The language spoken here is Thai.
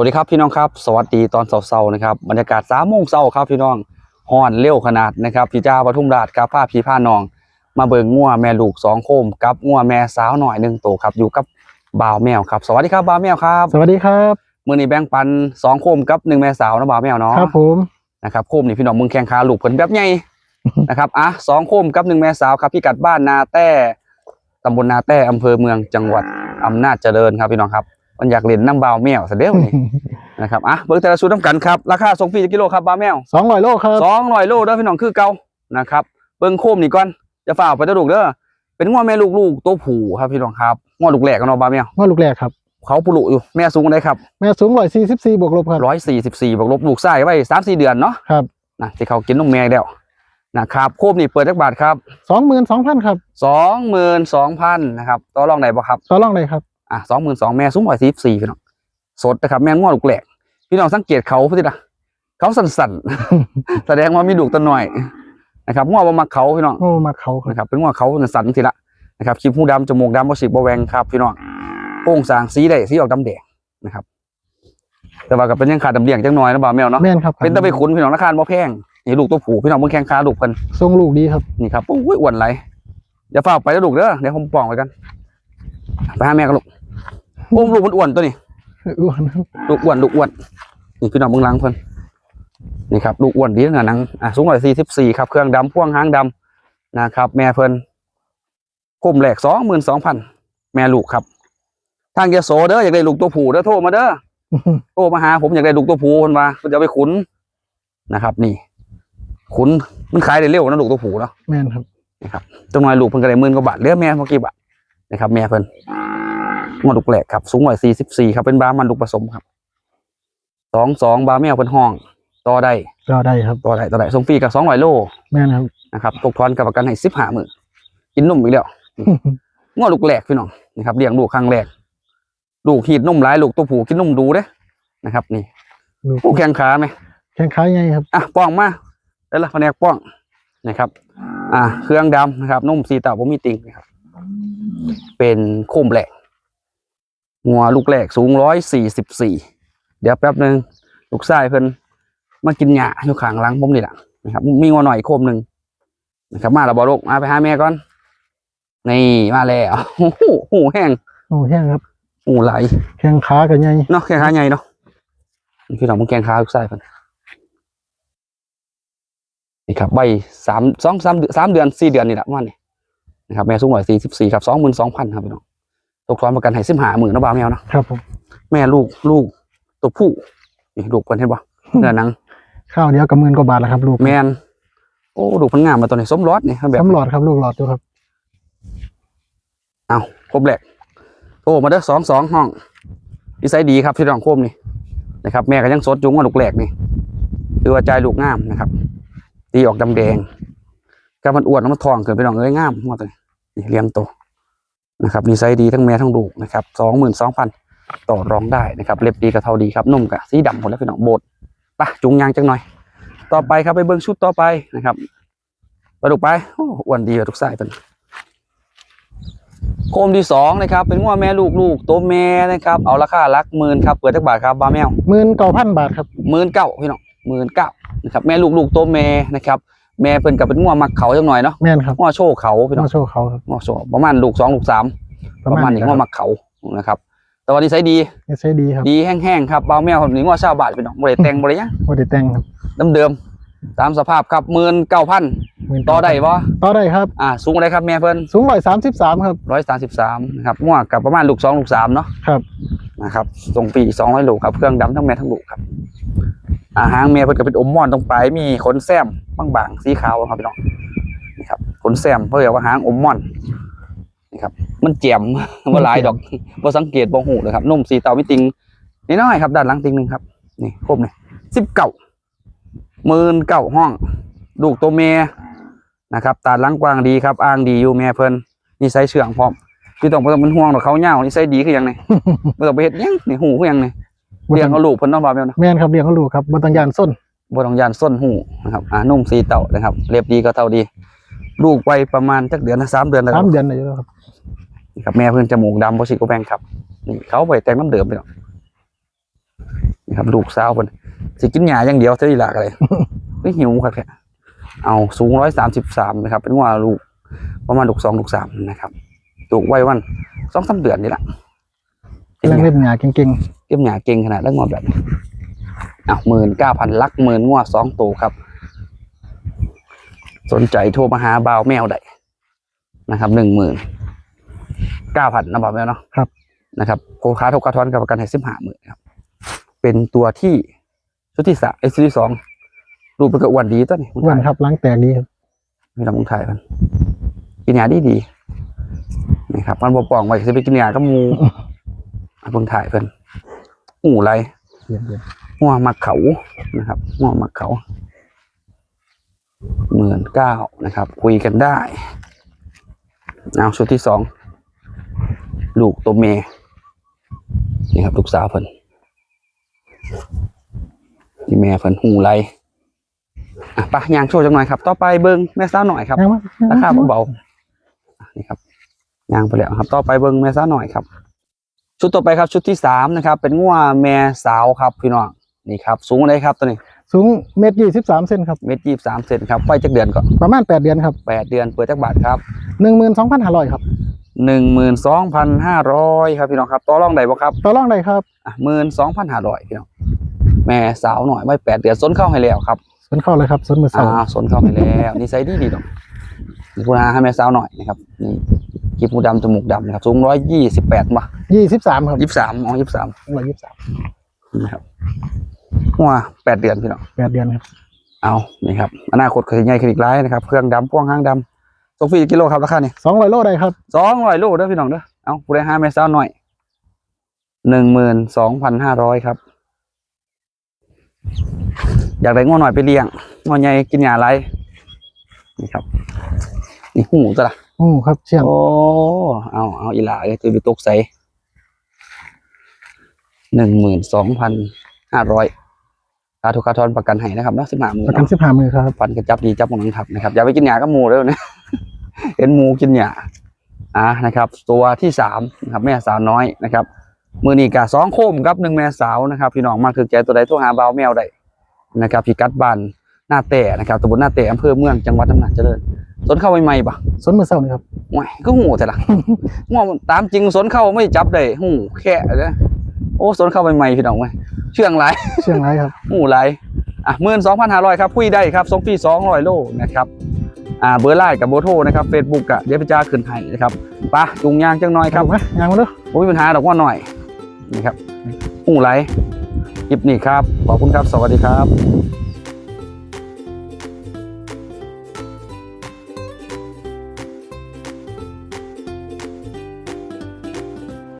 วัสดีครับพี่น้องครับ สวัสดีตอนเช้าๆนะครับบรรยากาศสามโมงเช้าครับพี่น้องฮ้อนเร็วขนาดนะครับพี่จ้าปทุมราชครับผ้าพี่ผ้าน้อง มาเบิ่งงัวแม่ลูกสองโคมกับงัวแม่สาวหน่อยหนึ่งโตวครับอยู่กับบ่าวแมวครับ สวัสดีครับบ่าวแมวครับ สวัสดีครับมื้อนี้แบ่งปันสองโคมกับหนึ่งแม่สาวนะบ่าวแมวเนาะครับผมนะครับโคมนี่พี่น้องมึงแข่งขาลูกเพิ่นแบบใหญ่นะครับอะสองโคมกับหนึ่งแม่สาวครับพี่กัดบ้านนาแต้ตำบลนาแต้อำเภอเมืองจังหวัดอำนาจเจริญครับพี่น้องครับ มันอยากเล่นน้ำบ่าวแมวซะเด้วนี่นะครับอะเบิกแต่ละชุดน้ำกันครับราคาส่งฟรีกิโลครับบาแมวสองร้อยโลครับสองร้อยโลเด้อพี่น้องคือเก่านะครับเบิ้งโคมนี่ก่อนจะฝ่าไปตะดุกเด้อเป็นง้อแม่ลูกลูกตัวผู้ครับพี่น้องครับง้อลูกแหลกกันเนาะบาแมวว่าลูกแรกครับ เขาปุรุอยู่แม่สูงได้ครับแม่สูงร้อยสี่สิบสี่บวกลบครับ ร้อยสี่สิบสี่บวกลบลูกไส้ไว้สามสี่เดือนเนาะครับ นะที่เขากินนมแม่แล้วนะครับโคมนี่เปิดจักบาทครับสองหมื่นสองพันครับสองหมื่นสองพันนะครับต่อรองไหนบ่ครับ ต่อรองเลยครับ อะสองหมื่นสองแม่สูงร้อยสี่สิบสี่พี่น้องสดนะครับแม่ง้อลูกแหลกพี่น้องสังเกตเขาพี่ติละเขาสั่นๆ แสดงว่ามีลูกตัวหน่อยนะครับง้อบ่มักเขาพี่น้องโอ้มาเขาครับนะครับเป็นง้อเขาสั่นๆทีละนะครับคลิปหูดำจมูกดำบ่สิบบ่แหวงครับพี่น้องโป่งสางสีได้สีออกดำแดงนะครับ แต่ว่าก็เป็นยังขาดดำเลียงจังน้อยนะบ่าวแมวเนาะแม่นครับเป็นตะไปขุนพี่น้องราคาบ่แพงนี่ลูกตัวผู้พี่น้องเบิ่งแข้งขาลูกเพิ่นทรงลูกดีครับนี่ครับโอ้ยอ้วนไหลอย่าฝากไปแล้วลูกเด้อเดี๋ยวผมปองไว้กันไปหาแม่กันลูก โอ้ลูกมันอ้วนตัวนี้อ้วนครับลูกอ้วนลูกอ้วนนี่พี่น้องเบื้องหลังเพิ่นนี่ครับลูกอ้วนดีนะหนังอะสูงร้อยสี่สิบสี่ครับเครื่องดำพ่วงหางดำนะครับ แม่เพิ่นคมแหลกสองหมื่นสองพันแม่ลูกครับ ทางยโสเด้ออยากได้ลูกตัวผู้เด้อโทรมาเด้อโทรมาหาผมอยากได้ลูกตัวผู้เพิ่นว่าเพิ่นจะเอาไปขุนนะครับ นี่ ขุนมันขายได้เร็วนะลูกตัวผู้เนาะแม่นครับจังหน่อยลูกเพิ่นก็ได้หมื่นกว่าบาทเหลือแม่เมื่อกี้บาทนะครับ แม่เพิ่น งวดลูกแหลกครับ สูงร้อยสี่สิบสี่ครับ เป็นบามันลูกผสมครับ สองสองบาแมวเพิ่นห้อง ต่อได้ ก็ได้ครับต่อได้ต่อได้ส่งฟรีกับสองร้อยโลแม่นครับ นะครับ ตกทอนกับประกันให้สิบห้าหมื่นกินนมอีกแล้ว งวดลูกแหลกพี่น้องนี่ครับเลี้ยงลูกครั้งแรก ลูกหีดนมหลายลูกตัวผู้กินนมดูเด้นะครับ นี่ลูกผู้แข่งขาไหมแข้งขาใหญ่ครับ อะป้องมาได้ละแผนกป้องนะครับ อะเครื่องดำนะครับนุ่มสีเต่าผมมีติงนะครับ เป็นโคมแหลก งัวลูกแหลกสูงร้อยสี่สิบสี่เดี๋ยวแป๊บหนึ่งลูกชายเพิ่นมากินหญ้าอยู่ข้างหลังผมนี่แหละนะครับ มีงัวหน่อยโคมหนึ่งนะครับมาแล้วบอลูกมาไปหาแม่ก่อนนี่มาแล้วโอ้โหหูแห้งโอ้แห้งครับหูไหลแข้งขากันใหญ่เนาะแข้งขาใหญ่เนาะนี่พี่น้องมึงแกงขาลูกชายเพิ่นนี่ครับใบสามสองสามเดือนสามเดือนสี่เดือนนี่แหละประมาณนี้นะครับแม่สูงร้อยสี่สิบสี่ครับสองหมื่นสองพันครับพี่น้อง ตกทอนประกันให้สิบห้าหมื่นนะบ่าวแมวเนาะครับผมแม่ลูกลูกตัวผู้นี่ลูกเพิ่นเห็นบ่เนื้อหนังข้าวเดียวกับหมื่นกว่าบาทแล้วครับ ลูกแมนโอ้ลูกเพิ่นงามมาตัวนี้สมรสนี่ครับแบบสำหลอดครับลูกหลอดดูครับเอาครบแหลกโทรมาเด้อสองสองห้องนิสัยดีครับพี่น้องโคมนี่นะครับ แม่ก็ยังสดจุงว่าลูกแหลกนี่คือว่าใจลูกงามนะครับตีออกดำแดงก็มันอ้วนแล้วมันทองเกินไปหน่องเอ้ยงามหมดเลยนี่เลี้ยงโต นะครับนิสัยดีทั้งแม่ทั้งลูกนะครับสองหมื่นสองพันต่อรองได้นะครับ เล็บดีกับเทาดีครับนุ่มกับสีดำหมดแล้วพี่น้องโบดไปะจุงยางจังหน่อย ต่อไปครับไปเบิ้งชุดต่อไปนะครับไปดูไปโอ้อ้วนดีกว่าทุกสายเป็นโคมที่สองนะครับ เป็นง้อแม่ลูกลูกตัวแม่นะครับ เอาราคาหลักหมื่นครับเปิดจักบาทครับบาแมวหมื่นเก้าพันบาทครับหมื่นเก้าพี่น้องหมื่นเก้านะครับแม่ลูกลูกตัวแม่นะครับ แม่เพิ่นกับเป็นง้อมักเขาจังหน่อยเนาะแม่นครับง้อโชว์เขาพี่น้ต้อองงโชว์เขาครับง้อโชว์ประมาณลูกสองลูกสามประมาณนี้คง้รัอบมักเขานะครับแต่วันนี้ใช้ดีใช้ดีครับดีแห้งๆครับบาแมวคนนี้ง้อชาวบ้านพี่น้องบริแต่งบริยังโอเดแต่งครับเดิมๆตามสภาพครับหมื่นเก้าพัน19,000ต่อได้ปะต่อได้ครับอ่าสูงอะไรครับแม่เพิ่นสูงร้อยสามสิบสามครับร้อยสามสิบสามนะครับง้อกับประมาณลูกสองลูกสามเนาะครับนะครับส่งปีสองร้อยโลครับเครื่องดำทั้งแม่ทั้งลูกครับ อาหางเมียเพิ่นก็เป็นอมม่อนตรงปลายมีขนแซมบางๆสีขาวครับพี่น้องนี่ครับขนแซมเพื่อว่าหางอมม่อนนี่ครับ มันแจ่มว่าหลายดอกบ่สังเกตบ่หูเลยครับนุ่มสีเตามิติงนิดหน้อยครับด้านหลังติงหนึ่งครับ นี่ครบนี่สิบเก้าหมื่นเก้าห้อง ลูกตัวเมียนะครับตาหลังกว้างดีครับอ้างดีอยู่แม่เพิ่นนี่ใส่เชื่องพร้อมพี่ต้องบ่ต้องเป็นห่วงหรอกเขาเหย้านี่ใส่ดีคือหยังไงบ่ต้องไปเฮ็ดหยังนี่หูคือหยังนี่ เลี้ยงเอาลูกเพิ่นเนาะบ่าวแม่นเนาะแม่นครับเลี้ยงเขาลูกครับบนตังยานส้นบ่ต้องยานส้นหูนะครับอ่านุ่มสีเต่านะครับเรียบดีก็เท่าดี ลูกไปประมาณจักเดือนนะสามเดือนแล้วสามเดือนเลยแล้วครับนี่ครับแม่เพิ่นจมูกดำบ่สิกบ่แบ่งครับนี่เขาไปแต่งน้ำเดิมไปเนาะนะครับลูกสาวเพิ่นสิกินหญ้าอย่างเดียวเท่านี้ละเลยไม่หิวครับแค่เอาสูงร้อยสามสิบสามนะครับ เป็นว่าลูกประมาณลูกสองลูกสามนะครับ ลูกไว้วันสองสามเดือนนี่แหละ กำลังเล่นหยาเก่งเก็บหญ้าเก่งขนาดเรื่องงอแบบนี้อะหมื่นเก้าพันลักหมื่นงวดสองตัวครับ สนใจโทรมาหาบ่าวแมวได้นะครับหนึ่งหมื่นเก้าพันนะบ่าวแมวเนาะครับนะครับโคค้าทกกระทอนกับประกันให้สิบห้าหมื่นครับ เป็นตัวที่ชุดที่สามไอ้ชุดที่สองรูปเป็นกระอ้วนดีตัวนี้ๆอ้วนครับล้างแตกดีครับมีลำมงถ่ายกันกินยาดีดีนะครับมันบ่ปองไว้จะไปกินยากับหมูอะ เพิ่งถ่ายเพิ่นหูไรเยี่ยมเยี่ยมหัวมักเขานะครับหัวมักเขาหมื่นเก้านะครับ คุยกันได้เอาชุดที่สองลูกตัวเมย์นี่ครับลูกสาวเพิ่นที่แม่เพิ่นหูไรอะไปะยางโชว์จังหน่อยครับ ต่อไปเบิ้งแม่สาวหน่อยครับยังมั้ยราคาเบาๆอะนี่ครับยางไปแล้วครับ ต่อไปเบิ้งแม่สาวหน่อยครับ ชุดต่อไปครับชุดที่สามนะครับ เป็นงัวแม่สาวครับพี่น้องนี่ครับ สูงเลยครับตัวนี้สูงเมตรยี่สิบสามเซนครับเมตรยี่สามเซนครับไปจักเดือนก่อนประมาณแปดเดือนครับแปดเดือนเปิดจักบาทครับหนึ่งหมื่นสองพันห้าร้อยครับหนึ่งหมื่นสองพันห้าร้อยครับพี่น้องครับต่อรองได้บ่ครับต่อรองได้ครับอะหมื่นสองพันห้าร้อยพี่น้องแม่สาวหน่อยไว้แปดเดือนส้นเข้าให้แล้วครับสนเข้าเลยครับสนมืออ่าเสาส้นเข้าให้แล้วนี่ไซส์ดีดีดอกนี่คุณอาให้แม่สาวหน่อยนะครับนี่ กีบหูดำจมูกดำนะครับสูงร้อยยี่สิบแปดมายี่สิบสามครับยี่สิบสามอ๋อยี่สิบสามร้อยยี่สิบสามนะครับหัวแปดเดือนพี่น้องแปดเดือนครับ เอานี่ครับอนาคตเคยใหญ่ขึ้นอีกหลายนะครับเครื่องดำพ่วงห้างดำส่งฟรีกิโลครับราคานี่สองร้อยโลได้ครับสองร้อยโลเด้อพี่น้องเด้อเอาผู้ใดห้าแม่สาวหน่อยหนึ่งหมื่นสองพันห้าร้อยครับ อยากได้ง้อหน่อยไปเลี้ยงง้อใหญ่กินหญ้าไรนี่ครับ นี่หูจ้ะล่ะ โอ้ครับเชี่ยงโอ้เอาเอาอีหลาเลยตัวไปตกใสหนึ่งหมื่นสองพันห้าร้อยค่าทุกค่าทอนประกันให้นะครับเนาะสิบห้าหมื่นประกันสิบห้ามือครับฟันกระจับดีจับของทับนะครับอย่าไปกินหญ้ากับหมูเด้อนะเห็นหมูกินหญ้าอะนะครับ ตัวที่สามนะครับแม่สาวน้อยนะครับมือนีกะสองโคมครับหนึ่งแม่สาวนะครับ พี่น้องมาคือแกตัวใดโทรหาเบาวแมวได้นะครับพี่กัดบ้านหน้าแต่นะครับตำบลหน้าแต่อำเภอเมืองจังหวัดอำนาจเจริญ สนเข้าใหม่ๆปะสนมือเสานี่ครับว้ายก็หูแต่ละง่วงตามจริงสนเข้าไม่จับได้หูแค่เด้อโอ้สนเข้าใหม่ๆพี่น้องเว้ยเชื่องหลายเชียงรายครับหมู่ไรอะหมื่นสองพันห้าร้อยครับคุยได้ครับส่งฟรีสองร้อยโลนะครับอ่าเบอร์ไลน์กับเบอร์โทรนะครับเฟซบุ๊กอะเดี๋ยวไปจ้าขึ้นให้นะครับไปะจุงยางจังหน่อยครับถูกไหมยางมาดูผมมีปัญหาดอกว่าหน่อยนะครับหมู่ไรคลิปนี้ครับขอบคุณครับสวัสดีครับ